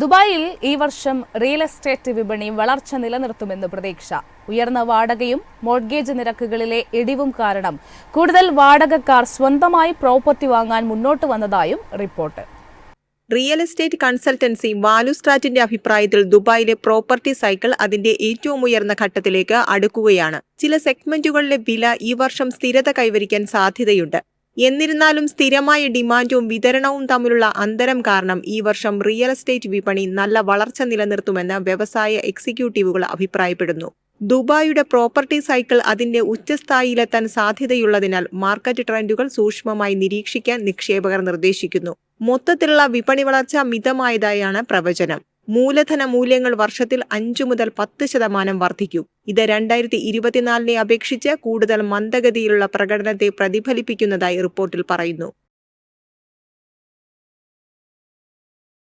ദുബായിൽ ഈ വർഷം റിയൽ എസ്റ്റേറ്റ് വിപണി വളർച്ച നിലനിർത്തുമെന്ന് പ്രതീക്ഷ. ഉയർന്ന വാടകയും മോർഗേജ് നിരക്കുകളിലെ ഇടിവും കാരണം കൂടുതൽ വാടകക്കാർ സ്വന്തമായി പ്രോപ്പർട്ടി വാങ്ങാൻ മുന്നോട്ട് വന്നതായും റിപ്പോർട്ട്. റിയൽ എസ്റ്റേറ്റ് കൺസൾട്ടൻസി വാലുസ്ട്രാറ്റിന്റെ അഭിപ്രായത്തിൽ ദുബായിലെ പ്രോപ്പർട്ടി സൈക്കിൾ അതിന്റെ ഏറ്റവും ഉയർന്ന ഘട്ടത്തിലേക്ക് അടുക്കുകയാണ്. ചില സെഗ്മെന്റുകളിലെ വില ഈ വർഷം സ്ഥിരത കൈവരിക്കാൻ സാധ്യതയുണ്ട്. എന്നിരുന്നാലും സ്ഥിരമായ ഡിമാൻഡും വിതരണവും തമ്മിലുള്ള അന്തരം കാരണം ഈ വർഷം റിയൽ എസ്റ്റേറ്റ് വിപണി നല്ല വളർച്ച നിലനിർത്തുമെന്ന് വ്യവസായ എക്സിക്യൂട്ടീവുകൾ അഭിപ്രായപ്പെടുന്നു. ദുബായിയുടെ പ്രോപ്പർട്ടി സൈക്കിൾ അതിന്റെ ഉച്ചസ്ഥായിയിലെത്താൻ സാധ്യതയുള്ളതിനാൽ മാർക്കറ്റ് ട്രെൻഡുകൾ സൂക്ഷ്മമായി നിരീക്ഷിക്കാൻ നിക്ഷേപകർ നിർദ്ദേശിക്കുന്നു. മൊത്തത്തിലുള്ള വിപണി വളർച്ച മിതമായതായാണ് പ്രവചനം. മൂലധന മൂല്യങ്ങൾ വർഷത്തിൽ അഞ്ചു മുതൽ പത്ത് ശതമാനം വർദ്ധിക്കും. ഇത് രണ്ടായിരത്തി ഇരുപത്തിനാലിനെ അപേക്ഷിച്ച് കൂടുതൽ മന്ദഗതിയിലുള്ള പ്രകടനത്തെ പ്രതിഫലിപ്പിക്കുന്നതായി റിപ്പോർട്ടിൽ പറയുന്നു.